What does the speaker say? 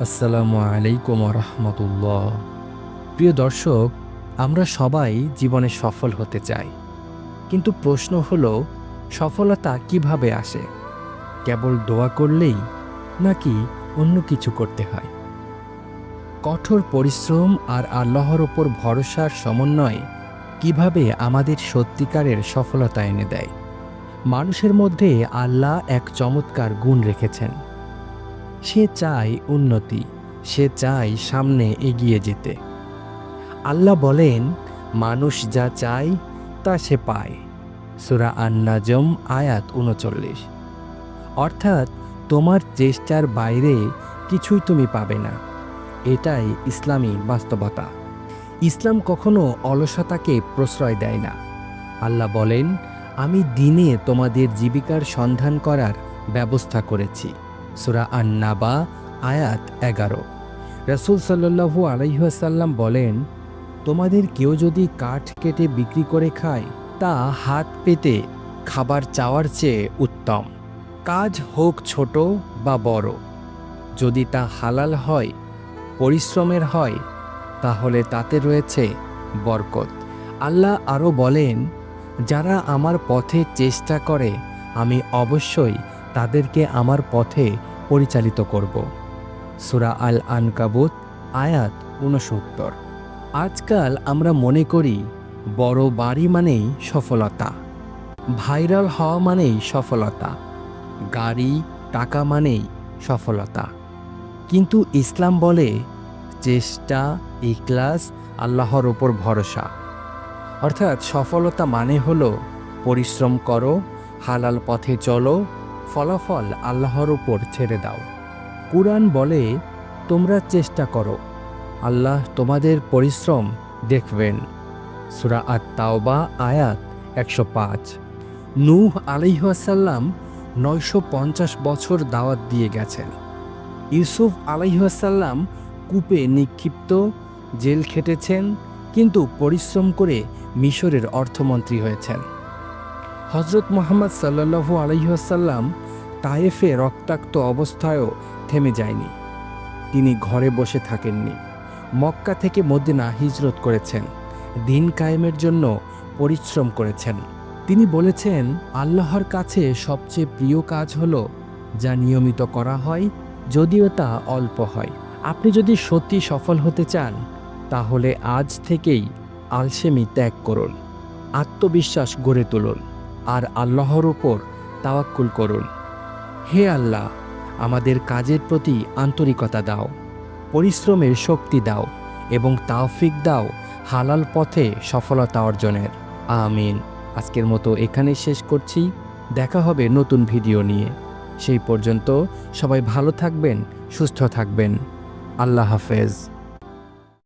আসসালামু আলাইকুম রহমতুল্লাহ। প্রিয় দর্শক, আমরা সবাই জীবনে সফল হতে চাই। কিন্তু প্রশ্ন হলো, সফলতা কীভাবে আসে? কেবল দোয়া করলেই নাকি অন্য কিছু করতে হয়? কঠোর পরিশ্রম আর আল্লাহর ওপর ভরসার সমন্বয় কীভাবে আমাদের সত্যিকারের সফলতা এনে দেয়? মানুষের মধ্যে আল্লাহ এক চমৎকার গুণ রেখেছেন। সে চায় উন্নতি, সে চায় সামনে এগিয়ে যেতে। আল্লাহ বলেন, মানুষ যা চায়, তা সে পায়। সুরা আন্নাজম, আয়াত উনচল্লিশ। অর্থাৎ, তোমার চেষ্টার বাইরে কিছুই তুমি পাবে না। এটাই ইসলামী বাস্তবতা। ইসলাম কখনো অলসতাকে প্রশ্রয় দেয় না। আল্লাহ বলেন, আমি দিনে তোমাদের জীবিকার সন্ধান করার ব্যবস্থা করেছি। সুরা আন্নাবা, আয়াত এগারো। রসুল সাল্লু আলাইসাল্লাম বলেন, তোমাদের কেউ যদি কাঠ কেটে বিক্রি করে খায়, তা হাত পেতে খাবার চাওয়ার চেয়ে উত্তম। কাজ হোক ছোট বা বড়। যদি তা হালাল হয়, পরিশ্রমের হয়, তাহলে তাতে রয়েছে বরকত। আল্লাহ আরও বলেন, যারা আমার পথে চেষ্টা করে, আমি অবশ্যই তাদেরকে আমার পথে পরিচালিত করব। সুরা আল আনকাবুত আয়াত ঊনসত্তর। আজকাল আমরা মনে করি, বড় বাড়ি মানেই সফলতা, ভাইরাল হওয়া মানেই সফলতা, গাড়ি, টাকা মানেই সফলতা। কিন্তু ইসলাম বলে, চেষ্টা ইকলাস আল্লাহর ওপর ভরসা। অর্থাৎ সফলতা মানে হলো, পরিশ্রম করো, হালাল পথে চলো ফলাফল আল্লাহর উপর ছেড়ে দাও। কুরআন বলে, তোমরা চেষ্টা করো। আল্লাহ তোমাদের পরিশ্রম দেখবেন। সুরা আত তাওবা আয়াত একশো পাঁচ। নূহ আলাইহাসাল্লাম নয়শো পঞ্চাশ বছর দাওয়াত দিয়ে গেছেন। ইউসুফ আলাইহাসাল্লাম কূপে নিক্ষিপ্ত, জেল খেটেছেন, কিন্তু পরিশ্রম করে মিশরের অর্থমন্ত্রী হয়েছেন। হজরত মোহাম্মদ সাল্লাহু আলহিহাসাল্লাম তায়েফে রক্তাক্ত অবস্থায়ও থেমে যায়নি। তিনি ঘরে বসে থাকেননি। মক্কা থেকে মদিনা হিজরত করেছেন। দিন কায়েমের জন্য পরিশ্রম করেছেন। তিনি বলেছেন, আল্লাহর কাছে সবচেয়ে প্রিয় কাজ হল যা নিয়মিত করা হয়, যদিও তা অল্প হয়। আপনি যদি সত্যি সফল হতে চান, তাহলে আজ থেকেই আলসেমি ত্যাগ করুন। আত্মবিশ্বাস গড়ে তুলুন। আর আল্লাহর ওপর তাওয়াক্কুল করুন। হে আল্লাহ, আমাদের কাজের প্রতি আন্তরিকতা দাও, পরিশ্রমের শক্তি দাও এবং তাওফিক দাও হালাল পথে সফলতা অর্জনের। আমিন। আজকের মতো এখানে শেষ করছি। দেখা হবে নতুন ভিডিও নিয়ে। সেই পর্যন্ত সবাই ভালো থাকবেন, সুস্থ থাকবেন। আল্লাহ হাফেজ।